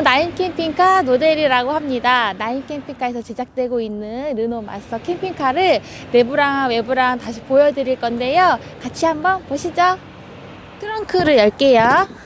나인 캠핑카 노델이라고 합니다. 나인 캠핑카에서 제작되고 있는 르노 마스터 캠핑카를 내부랑 외부랑 다시 보여드릴 건데요. 같이 한번 보시죠. 트렁크를 열게요.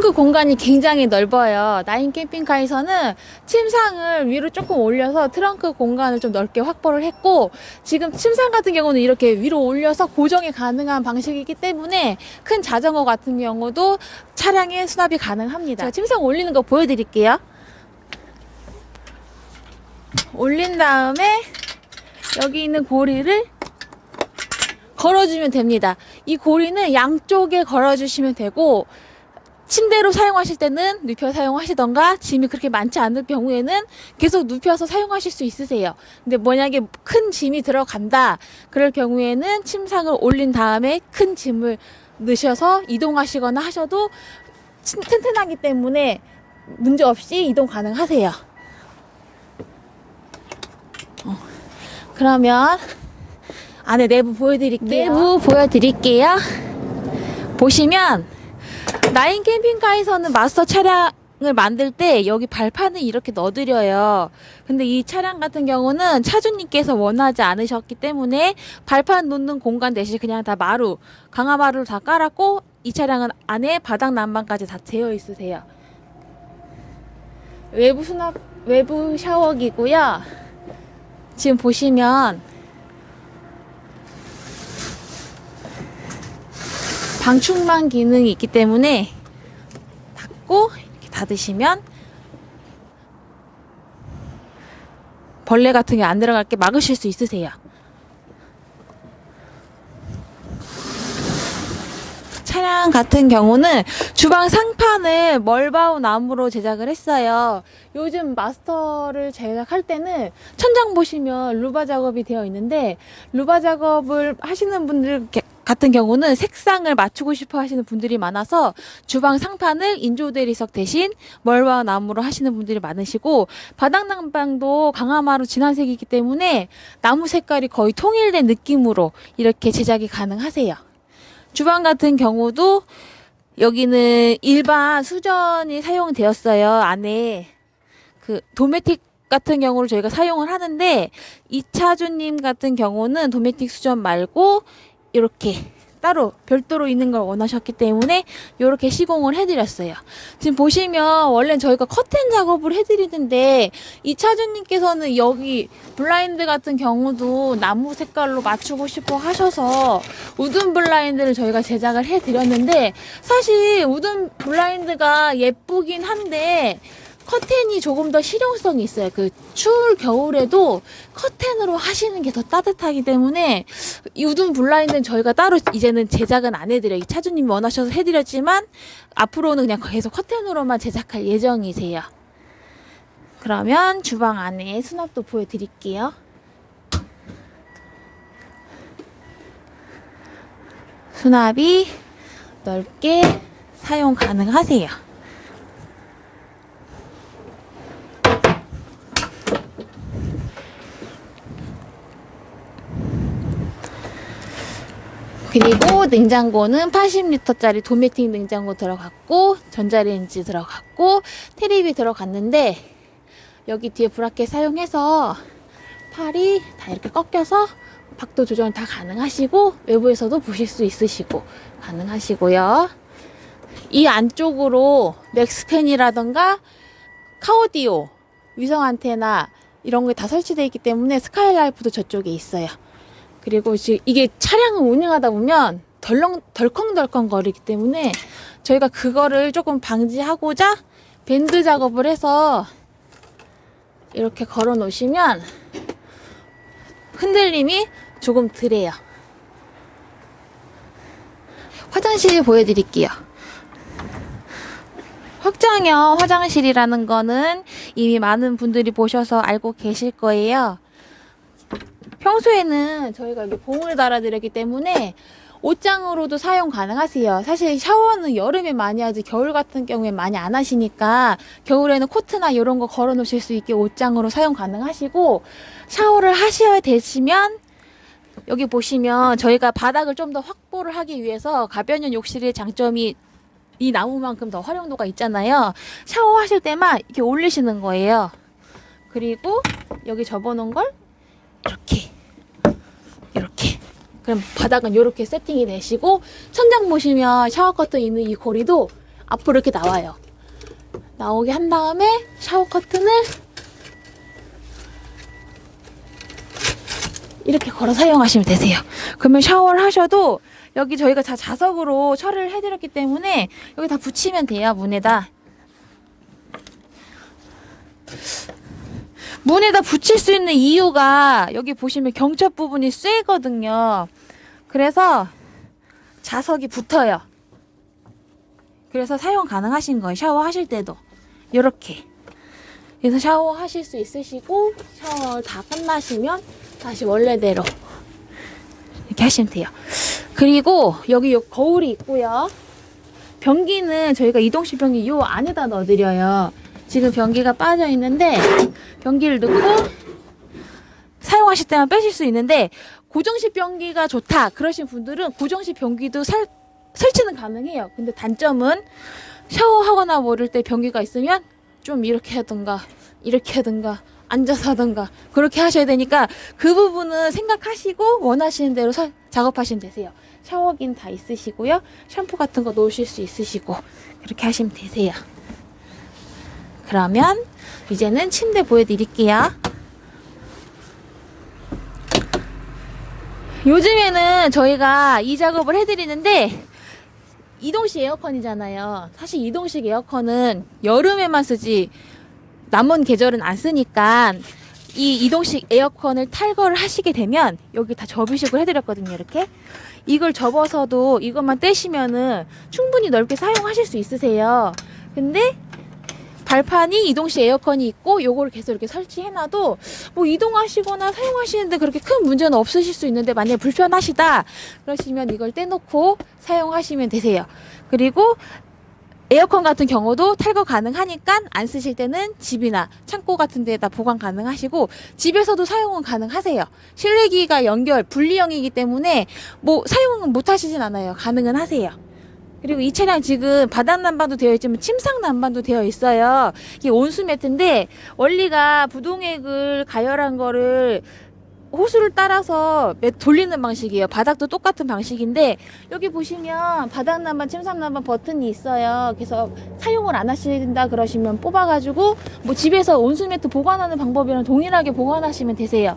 트렁크 공간이 굉장히 넓어요. 나인 캠핑카에서는 침상을 위로 조금 올려서 트렁크 공간을 좀 넓게 확보를 했고 지금 침상 같은 경우는 이렇게 위로 올려서 고정이 가능한 방식이기 때문에 큰 자전거 같은 경우도 차량에 수납이 가능합니다. 제가 침상 올리는 거 보여드릴게요. 올린 다음에 여기 있는 고리를 걸어주면 됩니다. 이 고리는 양쪽에 걸어주시면 되고 침대로 사용하실 때는 눕혀 사용하시던가 짐이 그렇게 많지 않을 경우에는 계속 눕혀서 사용하실 수 있으세요. 근데 만약에 큰 짐이 들어간다 그럴 경우에는 침상을 올린 다음에 큰 짐을 넣으셔서 이동하시거나 하셔도 친- 튼튼하기 때문에 문제 없이 이동 가능하세요. 어, 그러면 안에 내부 보여드릴게요. 내부 보여드릴게요. 보시면 나인 캠핑카에서는 마스터 차량 을 만들 때 여기 발판을 이렇게 넣어드려요. 근데 이 차량 같은 경우는 차주님께서 원하지 않으셨기 때문에 발판 놓는 공간 대신 그냥 다 마루, 강화 마루를 다 깔았고 이 차량은 안에 바닥 난방까지 다 되어 있으세요. 외부 수납, 외부 샤워기고요. 지금 보시면 방충망 기능이 있기 때문에 닫고 이렇게 닫으시면 벌레 같은 게 안 들어갈 게 막으실 수 있으세요. 차량 같은 경우는 주방 상판을 멀바우 나무로 제작을 했어요. 요즘 마스터를 제작할 때는 천장 보시면 루바 작업이 되어 있는데 루바 작업을 하시는 분들 게- 같은 경우는 색상을 맞추고 싶어 하시는 분들이 많아서 주방 상판을 인조 대리석 대신 멀바우 나무로 하시는 분들이 많으시고 바닥 난방도 강화마루 진한색이기 때문에 나무 색깔이 거의 통일된 느낌으로 이렇게 제작이 가능하세요. 주방 같은 경우도 여기는 일반 수전이 사용되었어요. 안에 그 도메틱 같은 경우를 저희가 사용을 하는데 이차주님 같은 경우는 도메틱 수전 말고 이렇게 따로 별도로 있는 걸 원하셨기 때문에 이렇게 시공을 해드렸어요. 지금 보시면 원래 저희가 커튼 작업을 해드리는데 이 차주님께서는 여기 블라인드 같은 경우도 나무 색깔로 맞추고 싶어 하셔서 우든 블라인드를 저희가 제작을 해드렸는데 사실 우든 블라인드가 예쁘긴 한데 커튼이 조금 더 실용성이 있어요. 그 추울 겨울에도 커튼으로 하시는 게 더 따뜻하기 때문에 이 우든 블라인드는 저희가 따로 이제는 제작은 안 해드려요. 이 차주님이 원하셔서 해드렸지만 앞으로는 그냥 계속 커튼으로만 제작할 예정이세요. 그러면 주방 안에 수납도 보여드릴게요. 수납이 넓게 사용 가능하세요. 그리고 냉장고는 80리터짜리 도메틱 냉장고 들어갔고 전자레인지 들어갔고 테레비 들어갔는데 여기 뒤에 브라켓 사용해서 팔이 다 이렇게 꺾여서 각도 조정 다 가능하시고 외부에서도 보실 수 있으시고 가능하시고요. 이 안쪽으로 맥스팬이라던가 카오디오 위성 안테나 이런 게 다 설치되어 있기 때문에 스카이라이프도 저쪽에 있어요. 그리고 이게 차량을 운행하다 보면 덜렁 덜컹덜컹 거리기 때문에 저희가 그거를 조금 방지하고자 밴드 작업을 해서 이렇게 걸어 놓으시면 흔들림이 조금 덜해요. 화장실 보여드릴게요. 확장형 화장실이라는 거는 이미 많은 분들이 보셔서 알고 계실 거예요. 평소에는 저희가 이렇게 봉을 달아드렸기 때문에 옷장으로도 사용 가능하세요. 사실 샤워는 여름에 많이 하지 겨울 같은 경우에 많이 안 하시니까 겨울에는 코트나 이런 거 걸어 놓으실 수 있게 옷장으로 사용 가능하시고 샤워를 하셔야 되시면 여기 보시면 저희가 바닥을 좀 더 확보를 하기 위해서 가변형 욕실의 장점이 이 나무만큼 더 활용도가 있잖아요. 샤워하실 때만 이렇게 올리시는 거예요. 그리고 여기 접어놓은 걸 이렇게 이렇게 그럼 바닥은 이렇게 세팅이 되시고 천장 보시면 샤워 커튼 있는 이 고리도 앞으로 이렇게 나와요. 나오게 한 다음에 샤워 커튼을 이렇게 걸어 사용하시면 되세요. 그러면 샤워를 하셔도 여기 저희가 다 자석으로 처리를 해드렸기 때문에 여기 다 붙이면 돼요, 문에다. 문에다 붙일 수 있는 이유가 여기 보시면 경첩 부분이 쇠거든요. 그래서 자석이 붙어요. 그래서 사용 가능하신 거예요. 샤워하실 때도. 이렇게. 그래서 샤워하실 수 있으시고 샤워 다 끝나시면 다시 원래대로 이렇게 하시면 돼요. 그리고 여기 요 거울이 있고요. 변기는 저희가 이동식 변기 요 안에다 넣어드려요. 지금 변기가 빠져 있는데 변기를 넣고 사용하실 때만 빼실 수 있는데 고정식 변기가 좋다 그러신 분들은 고정식 변기도 살, 설치는 가능해요. 근데 단점은 샤워하거나 모를 때 변기가 있으면 좀 이렇게 하든가 이렇게 하든가 앉아서 하든가 그렇게 하셔야 되니까 그 부분은 생각하시고 원하시는 대로 사- 작업하시면 되세요. 샤워기는 다 있으시고요. 샴푸 같은 거 놓으실 수 있으시고 그렇게 하시면 되세요. 그러면 이제는 침대 보여드릴게요. 요즘에는 저희가 이 작업을 해드리는데 이동식 에어컨이잖아요. 사실 이동식 에어컨은 여름에만 쓰지 남은 계절은 안 쓰니까 이 이동식 에어컨을 탈거를 하시게 되면 여기 다 접이식을 해드렸거든요. 이렇게 이걸 접어서도 이것만 떼시면은 충분히 넓게 사용하실 수 있으세요. 근데 발판이 이동식 에어컨이 있고 요거를 계속 이렇게 설치해놔도 뭐 이동하시거나 사용하시는데 그렇게 큰 문제는 없으실 수 있는데 만약에 불편하시다 그러시면 이걸 떼놓고 사용하시면 되세요. 그리고 에어컨 같은 경우도 탈거 가능하니까 안 쓰실 때는 집이나 창고 같은 데다 보관 가능하시고 집에서도 사용은 가능하세요. 실내기가 연결 분리형이기 때문에 뭐 사용은 못 하시진 않아요. 가능은 하세요. 그리고 이 차량 지금 바닥 난방도 되어 있지만 침상 난방도 되어 있어요. 이게 온수 매트인데 원리가 부동액을 가열한 거를 호수를 따라서 매- 돌리는 방식이에요. 바닥도 똑같은 방식인데 여기 보시면 바닥 난방, 침상 난방 버튼이 있어요. 그래서 사용을 안 하신다 그러시면 뽑아가지고 뭐 집에서 온수 매트 보관하는 방법이랑 동일하게 보관하시면 되세요.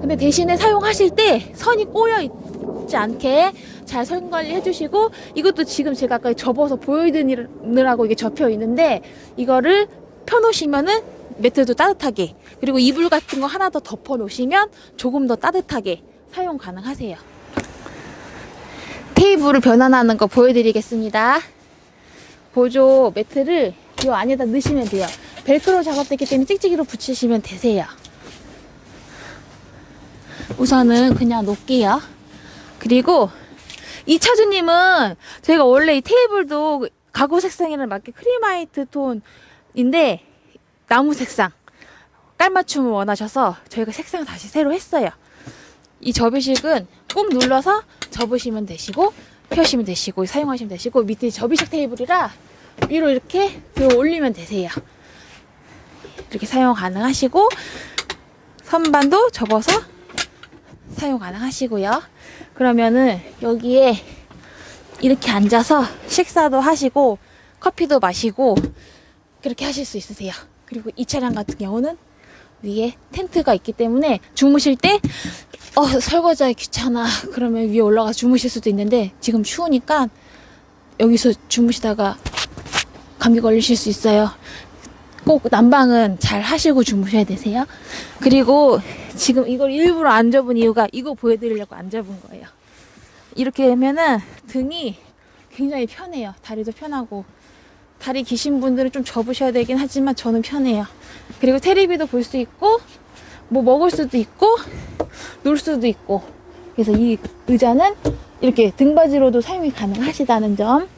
근데 대신에 사용하실 때 선이 꼬여 있지 않게 잘 선 관리 해 주시고 이것도 지금 제가 아까 접어서 보여드리느라고 이게 접혀 있는데 이거를 펴놓으시면은 매트도 따뜻하게 그리고 이불 같은 거 하나 더 덮어 놓으시면 조금 더 따뜻하게 사용 가능하세요. 테이블을 변환하는 거 보여드리겠습니다. 보조 매트를 이 안에다 넣으시면 돼요. 벨크로 작업됐기 때문에 찍찍이로 붙이시면 되세요. 우선은 그냥 놓을게요. 그리고 이 차주님은 저희가 원래 이 테이블도 가구 색상이랑 맞게 크림 화이트 톤인데 나무 색상 깔맞춤을 원하셔서 저희가 색상 다시 새로 했어요. 이 접이식은 꾹 눌러서 접으시면 되시고 펴시면 되시고 사용하시면 되시고 밑에 접이식 테이블이라 위로 이렇게 들어 올리면 되세요. 이렇게 사용 가능하시고 선반도 접어서 사용 가능하시고요. 그러면은 여기에 이렇게 앉아서 식사도 하시고 커피도 마시고 그렇게 하실 수 있으세요. 그리고 이 차량 같은 경우는 위에 텐트가 있기 때문에 주무실 때 어, 설거지하기 귀찮아. 그러면 위에 올라가 주무실 수도 있는데 지금 추우니까 여기서 주무시다가 감기 걸리실 수 있어요. 꼭 난방은 잘 하시고 주무셔야 되세요. 그리고 지금 이걸 일부러 안 접은 이유가 이거 보여드리려고 안 접은 거예요. 이렇게 되면은 등이 굉장히 편해요. 다리도 편하고. 다리 기신 분들은 좀 접으셔야 되긴 하지만 저는 편해요. 그리고 테레비도 볼 수 있고, 뭐 먹을 수도 있고, 놀 수도 있고. 그래서 이 의자는 이렇게 등받이로도 사용이 가능하시다는 점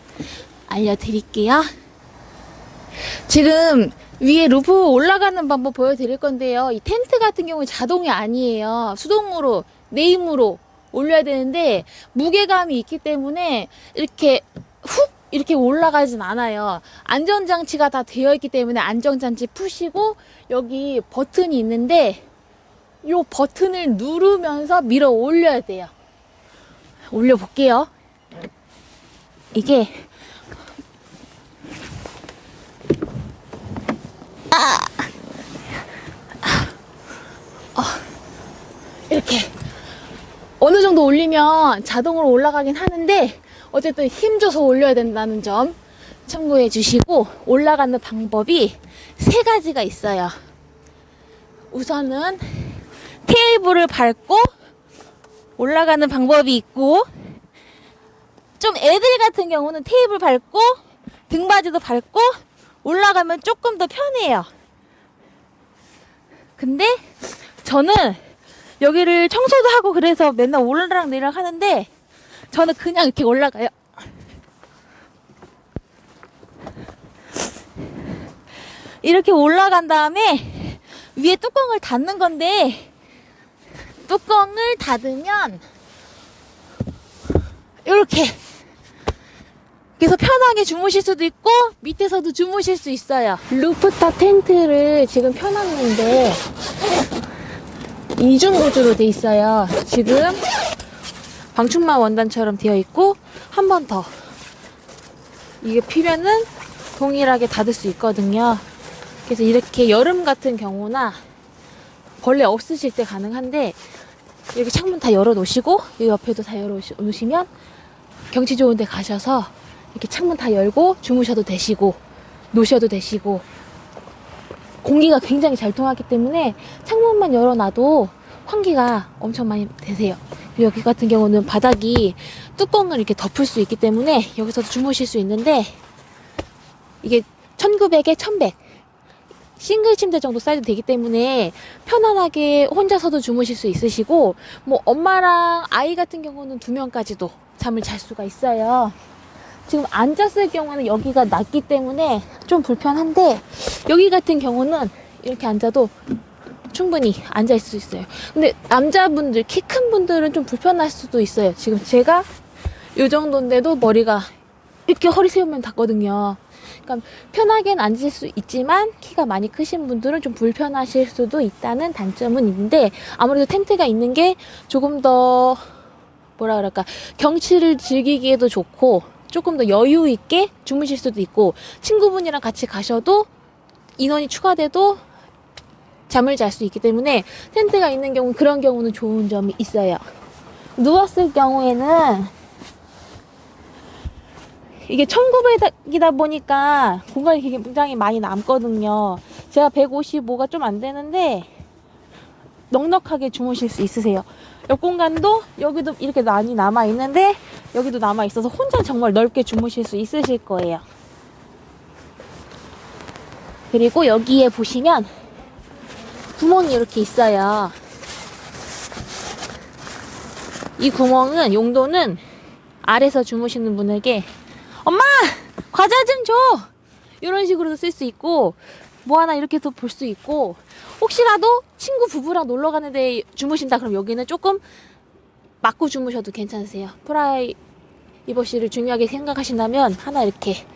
알려드릴게요. 지금 위에 루프 올라가는 방법 보여드릴 건데요. 이 텐트 같은 경우는 자동이 아니에요. 수동으로, 내 힘으로 올려야 되는데 무게감이 있기 때문에 이렇게 훅 이렇게 올라가진 않아요. 안전장치가 다 되어 있기 때문에 안전장치 푸시고 여기 버튼이 있는데 요 버튼을 누르면서 밀어 올려야 돼요. 올려 볼게요. 이게 이렇게 어느 정도 올리면 자동으로 올라가긴 하는데 어쨌든 힘줘서 올려야 된다는 점 참고해 주시고 올라가는 방법이 세 가지가 있어요. 우선은 테이블을 밟고 올라가는 방법이 있고 좀 애들 같은 경우는 테이블 밟고 등받이도 밟고 올라가면 조금 더 편해요. 근데 저는 여기를 청소도 하고 그래서 맨날 올라락 내리락 하는데 저는 그냥 이렇게 올라가요. 이렇게 올라간 다음에 위에 뚜껑을 닫는 건데 뚜껑을 닫으면 이렇게 그래서 편하게 주무실 수도 있고 밑에서도 주무실 수 있어요. 루프탑 텐트를 지금 펴놨는데 이중 구조로 돼 있어요. 지금 방충망 원단처럼 되어 있고 한 번 더 이게 피면은 동일하게 닫을 수 있거든요. 그래서 이렇게 여름 같은 경우나 벌레 없으실 때 가능한데 여기 창문 다 열어 놓으시고 이 옆에도 다 열어 놓으시면 경치 좋은 데 가셔서 이렇게 창문 다 열고 주무셔도 되시고 노셔도 되시고 공기가 굉장히 잘 통하기 때문에 창문만 열어놔도 환기가 엄청 많이 되세요. 여기 같은 경우는 바닥이 뚜껑을 이렇게 덮을 수 있기 때문에 여기서도 주무실 수 있는데 이게 1900에 1100 싱글 침대 정도 사이즈 되기 때문에 편안하게 혼자서도 주무실 수 있으시고 뭐 엄마랑 아이 같은 경우는 두 명까지도 잠을 잘 수가 있어요. 지금 앉았을 경우는 여기가 낮기 때문에 좀 불편한데 여기 같은 경우는 이렇게 앉아도 충분히 앉아 있을 수 있어요. 근데 남자분들 키 큰 분들은 좀 불편할 수도 있어요. 지금 제가 요 정도인데도 머리가 이렇게 허리 세우면 닿거든요. 그러니까 편하게는 앉을 수 있지만 키가 많이 크신 분들은 좀 불편하실 수도 있다는 단점은 있는데 아무래도 텐트가 있는 게 조금 더 뭐라 그럴까 경치를 즐기기에도 좋고 조금 더 여유 있게 주무실 수도 있고 친구분이랑 같이 가셔도 인원이 추가돼도 잠을 잘 수 있기 때문에 텐트가 있는 경우 그런 경우는 좋은 점이 있어요. 누웠을 경우에는 이게 1900이다 보니까 공간이 굉장히 많이 남거든요. 제가 155가 좀 안 되는데 넉넉하게 주무실 수 있으세요. 옆 공간도 여기도 이렇게 많이 남아 있는데 여기도 남아 있어서 혼자 정말 넓게 주무실 수 있으실 거예요. 그리고 여기에 보시면 구멍이 이렇게 있어요. 이 구멍은 용도는 아래서 주무시는 분에게 엄마 과자 좀 줘 이런 식으로도 쓸 수 있고 뭐 하나 이렇게도 볼수 있고 혹시라도 친구 부부랑 놀러 가는데 주무신다 그럼 여기는 조금 막고 주무셔도 괜찮으세요. 프라이버시를 중요하게 생각하신다면 하나 이렇게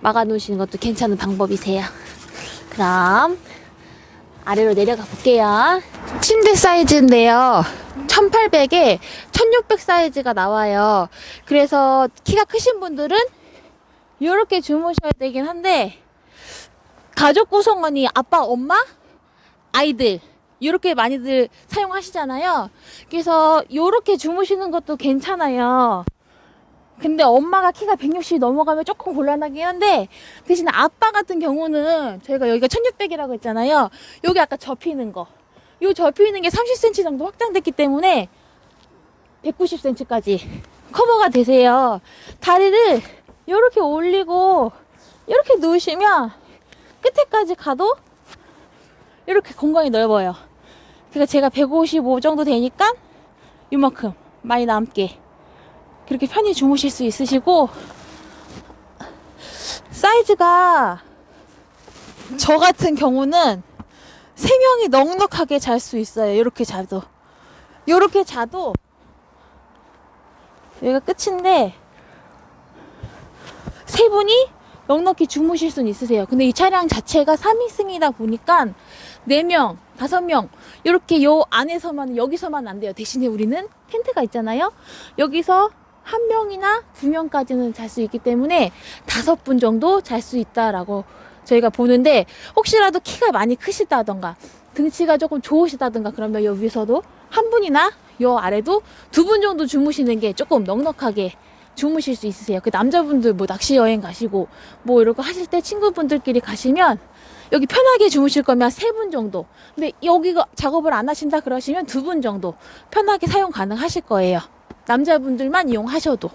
막아 놓으시는 것도 괜찮은 방법이세요. 그럼 아래로 내려가 볼게요. 침대 사이즈인데요. 1800에 1600 사이즈가 나와요. 그래서 키가 크신 분들은 이렇게 주무셔야 되긴 한데 가족 구성원이 아빠, 엄마, 아이들 이렇게 많이들 사용하시잖아요. 그래서 이렇게 주무시는 것도 괜찮아요. 근데 엄마가 키가 160 넘어가면 조금 곤란하긴 한데 대신에 아빠 같은 경우는 저희가 여기가 1600이라고 했잖아요. 여기 아까 접히는 거. 요 접히는 게 30cm 정도 확장됐기 때문에 190cm까지 커버가 되세요. 다리를 이렇게 올리고 이렇게 누우시면 끝에까지 가도 이렇게 공간이 넓어요. 그러니까 제가 155 정도 되니까 이만큼 많이 남게 그렇게 편히 주무실 수 있으시고 사이즈가 저 같은 경우는 세 명이 넉넉하게 잘 수 있어요. 이렇게 자도 이렇게 자도 여기가 끝인데 세 분이 넉넉히 주무실 수는 있으세요. 근데 이 차량 자체가 3인승이다 보니까 4명, 5명 이렇게 요 안에서만 여기서만 안 돼요. 대신에 우리는 텐트가 있잖아요. 여기서 한 명이나 두 명까지는 잘 수 있기 때문에 다섯 분 정도 잘 수 있다라고 저희가 보는데 혹시라도 키가 많이 크시다던가 등치가 조금 좋으시다던가 그러면 여기서도 한 분이나 요 아래도 두 분 정도 주무시는 게 조금 넉넉하게 주무실 수 있으세요. 그 남자분들 뭐 낚시 여행 가시고 뭐 이런 거 하실 때 친구분들끼리 가시면 여기 편하게 주무실 거면 세 분 정도. 근데 여기가 작업을 안 하신다 그러시면 두 분 정도 편하게 사용 가능하실 거예요. 남자분들만 이용하셔도.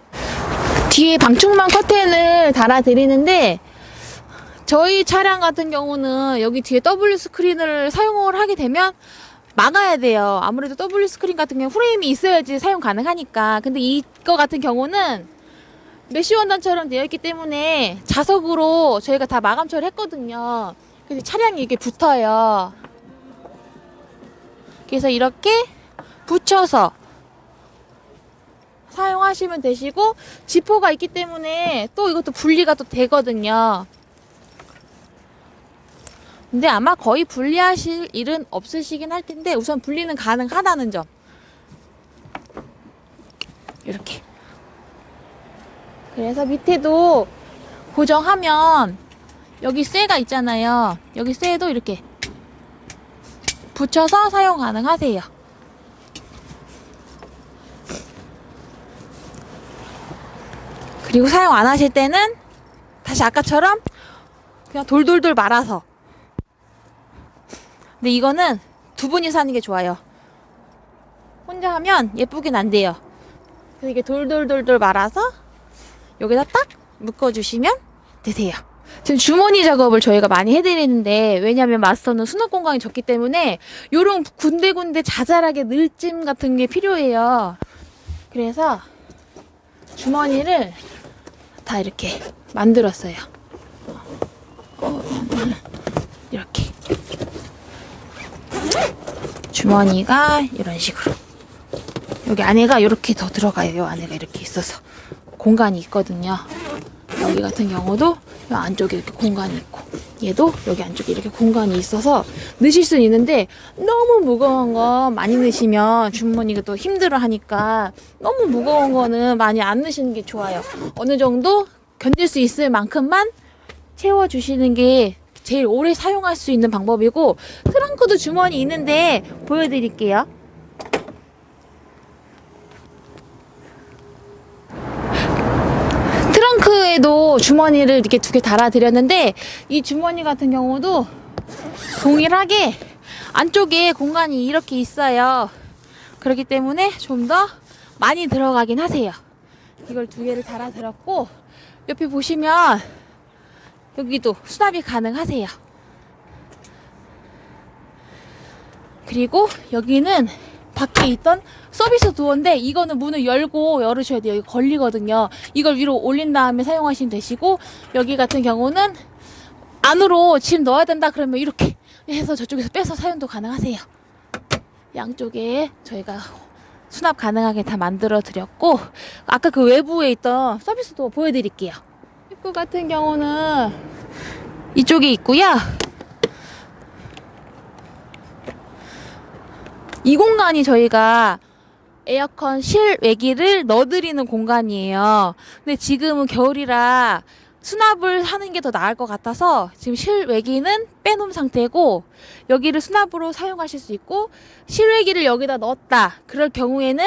뒤에 방충망 커튼을 달아 드리는데 저희 차량 같은 경우는 여기 뒤에 W 스크린을 사용을 하게 되면 막아야 돼요. 아무래도 W 스크린 같은 경우 프레임이 있어야지 사용 가능하니까. 근데 이거 같은 경우는 메쉬 원단처럼 되어 있기 때문에 자석으로 저희가 다 마감 처리했거든요. 그래서 차량이 이렇게 붙어요. 그래서 이렇게 붙여서 사용하시면 되시고 지퍼가 있기 때문에 또 이것도 분리가 또 되거든요. 근데 아마 거의 분리하실 일은 없으시긴 할 텐데 우선 분리는 가능하다는 점. 이렇게. 그래서 밑에도 고정하면 여기 쇠가 있잖아요. 여기 쇠도 이렇게 붙여서 사용 가능하세요. 그리고 사용 안 하실 때는 다시 아까처럼 그냥 돌돌돌 말아서 근데 이거는 두 분이서 하는 게 좋아요. 혼자 하면 예쁘긴 안 돼요. 그래서 이게 돌돌돌돌 말아서 여기다 딱 묶어주시면 되세요. 지금 주머니 작업을 저희가 많이 해드리는데 왜냐하면 마스터는 수납 공간이 적기 때문에 요런 군데군데 자잘하게 늘짐 같은 게 필요해요. 그래서 주머니를 다 이렇게 만들었어요. 어, 이렇게. 주머니가 이런 식으로 여기 안에가 이렇게 더 들어가요. 요 안에가 이렇게 있어서 공간이 있거든요. 여기 같은 경우도 요 안쪽에 이렇게 공간이 있고 얘도 여기 안쪽에 이렇게 공간이 있어서 넣으실 수는 있는데 너무 무거운 거 많이 넣으시면 주머니가 또 힘들어 하니까 너무 무거운 거는 많이 안 넣으시는 게 좋아요. 어느 정도 견딜 수 있을 만큼만 채워 주시는 게 제일 오래 사용할 수 있는 방법이고 트렁크도 주머니 있는데 보여드릴게요. 트렁크에도 주머니를 이렇게 두 개 달아드렸는데 이 주머니 같은 경우도 동일하게 안쪽에 공간이 이렇게 있어요. 그렇기 때문에 좀 더 많이 들어가긴 하세요. 이걸 두 개를 달아드렸고 옆에 보시면 여기도 수납이 가능하세요. 그리고 여기는 밖에 있던 서비스 도어인데 이거는 문을 열고 열으셔야 돼요. 이거 걸리거든요. 이걸 위로 올린 다음에 사용하시면 되시고 여기 같은 경우는 안으로 짐 넣어야 된다 그러면 이렇게 해서 저쪽에서 빼서 사용도 가능하세요. 양쪽에 저희가 수납 가능하게 다 만들어 드렸고 아까 그 외부에 있던 서비스 도어 보여드릴게요. 입구 같은 경우는 이쪽에 있고요. 이 공간이 저희가 에어컨 실외기를 넣어드리는 공간이에요. 근데 지금은 겨울이라 수납을 하는 게 더 나을 것 같아서 지금 실외기는 빼놓은 상태고 여기를 수납으로 사용하실 수 있고 실외기를 여기다 넣었다. 그럴 경우에는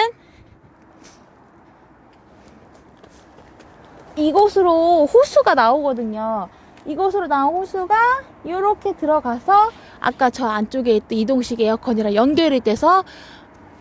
이곳으로 호수가 나오거든요. 이곳으로 나온 호수가 이렇게 들어가서 아까 저 안쪽에 있던 이동식 에어컨이랑 연결이 돼서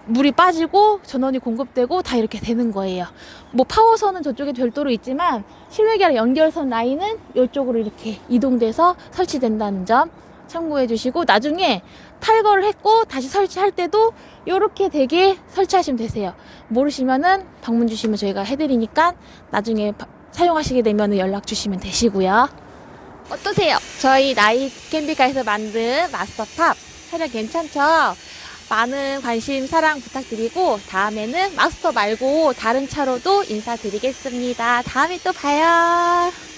물이 빠지고 전원이 공급되고 다 이렇게 되는 거예요. 뭐 파워선은 저쪽에 별도로 있지만 실외기랑 연결선 라인은 이쪽으로 이렇게 이동돼서 설치된다는 점 참고해 주시고 나중에 탈거를 했고 다시 설치할 때도 이렇게 되게 설치하시면 되세요. 모르시면은 방문 주시면 저희가 해드리니까 나중에 바- 사용하시게 되면 연락 주시면 되시고요. 어떠세요? 저희 나이 캠핑카에서 만든 마스터탑 차량 괜찮죠? 많은 관심, 사랑 부탁드리고 다음에는 마스터 말고 다른 차로도 인사드리겠습니다. 다음에 또 봐요.